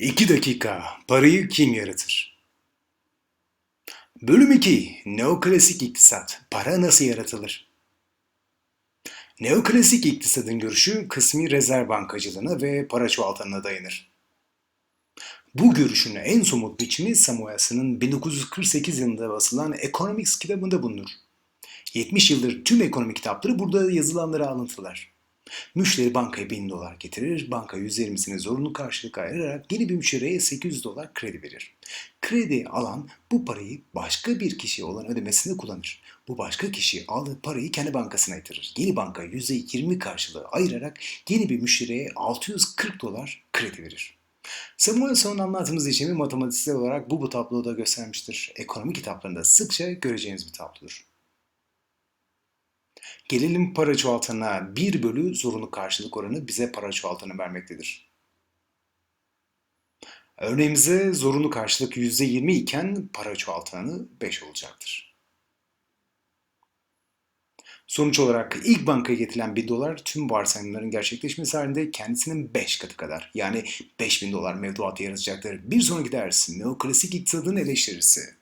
2 dakika. Parayı kim yaratır? Bölüm 2. Neoklasik iktisat. Para nasıl yaratılır? Neoklasik iktisadın görüşü kısmi rezerv bankacılığına ve para çoğaltanına dayanır. Bu görüşün en somut biçimi Samuelson'ın 1948 yılında basılan Economics kitabında bulunur. 70 yıldır tüm ekonomi kitapları burada yazılanları alıntılar. Müşteri bankaya 1000 dolar getirir, banka %20'sini zorunlu karşılık ayırarak yeni bir müşteriye 800 dolar kredi verir. Kredi alan bu parayı başka bir kişiye olan ödemesinde kullanır. Bu başka kişi aldığı parayı kendi bankasına yatırır. Yeni banka %20 karşılığı ayırarak yeni bir müşteriye 640 dolar kredi verir. Samuelson anlattığımız işlemi matematiksel olarak bu bu tabloda göstermiştir. Ekonomi kitaplarında sıkça göreceğiniz bir tablodur. Gelelim para çoğaltana 1 bölü zorunlu karşılık oranı bize para çoğaltanı vermektedir. Örneğimize zorunlu karşılık %20 iken para çoğaltanı 5 olacaktır. Sonuç olarak ilk bankaya getirilen 1000 dolar tüm varsayımların gerçekleşmesi halinde kendisinin 5 katı kadar yani 5000 dolar mevduatı yaratacaktır. Bir sonraki ders neoklasik iktisadın eleştirisi.